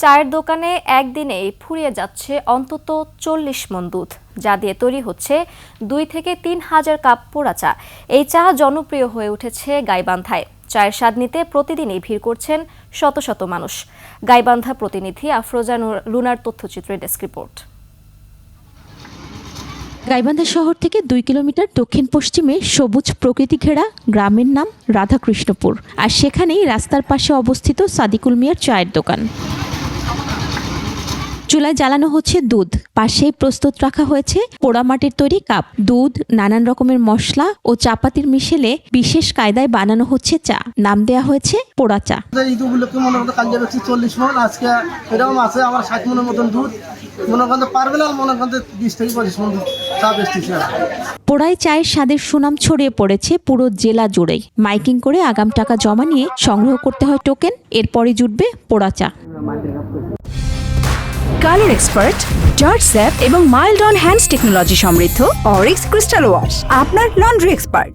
চায়ের দোকানে একদিনেই ফুরিয়ে যাচ্ছে অন্তত চল্লিশ মন দুধ, যা দিয়ে তৈরি হচ্ছে দুই থেকে তিন হাজার কাপ পোড়া চা। এই চা জনপ্রিয় হয়ে উঠেছে গাইবান্ধায়। চায়ের স্বাদ নিতে প্রতিদিনই ভিড় করছেন শত শত মানুষ। গাইবান্ধা প্রতিনিধি আফরোজা লুনার তথ্যচিত্রের ডেস্ক রিপোর্ট। গাইবান্ধা শহর থেকে দুই কিলোমিটার দক্ষিণ পশ্চিমে সবুজ প্রকৃতি ঘেরা গ্রামের নাম রাধাকৃষ্ণপুর, আর সেখানেই রাস্তার পাশে অবস্থিত সাদিকুল মিয়ার চায়ের দোকান। চুলায় জ্বালানো হচ্ছে দুধ। পাশেই প্রস্তুত রাখা হয়েছে পোড়ামাটির তৈরি কাপ। দুধ নানান রকমের মশলা ও চাপাতির মিশেলে বিশেষ কায়দায় বানানো হচ্ছে চা। নাম দেয়া হয়েছে পোড়া চা। ঈদ উপলক্ষে মনে করতে কালকে চল্লিশ মন আজকে এরকম আছে আমার ষাট মনের মতন দুধ। মনে করতে পারবে না মনে করতে বিশ থেকে পঁচিশ মন চা বেচতেছি পোড়াই চায়ের স্বাদের সুনাম ছড়িয়ে পড়েছে পুরো জেলা জুড়েই। মাইকিং করে আগাম টাকা জমা নিয়ে সংগ্রহ করতে হয় টোকেন এরপরই জুটবে পোড়া চা। কালার এক্সপার্ট জর্জ স্যাপ এবং মাইল্ড অন হ্যান্ডস টেকনোলজি সমৃদ্ধ অরিক্স ক্রিস্টাল ওয়াশ আপনার লন্ড্রি এক্সপার্ট।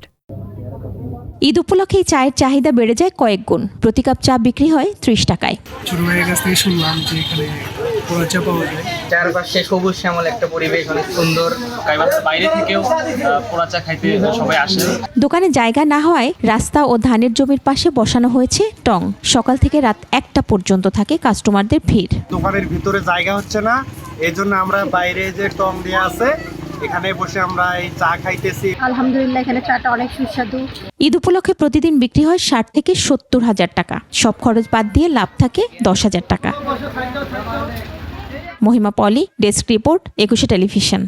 ঈদ উপলক্ষে চায়ের চাহিদা বেড়ে যায় কয়েক গুণ। প্রতি কাপ চা বিক্রি হয় ত্রিশ টাকায়। ছোট ভাইয়ের কাছ থেকে শুনলাম যে এখানে চা পাওয়া যায়। চারপাশে সবুজ শ্যামল একটা পরিবেশ অনেক সুন্দর। বাইরে থেকেও খাইতে সবাই আসে। দোকানে জায়গা না হওয়ায় রাস্তা ও ধানের জমির পাশে বসানো হয়েছে টং। সকাল থেকে রাত একটা পর্যন্ত থাকে কাস্টমারদের ভিড়। দোকানের ভিতরে জায়গা হচ্ছে না এই জন্য আমরা বাইরে যে টং দিয়ে আছে এখানে বসে আমরা এই চা খাইতেছি। আলহামদুলিল্লাহ এখানে চাটা অনেক সুস্বাদু। ঈদ উপলক্ষে প্রতিদিন বিক্রি হয় ষাট থেকে সত্তর হাজার টাকা। সব খরচ বাদ দিয়ে লাভ থাকে দশ হাজার টাকা। Mahima Poli desk report Ekushey television.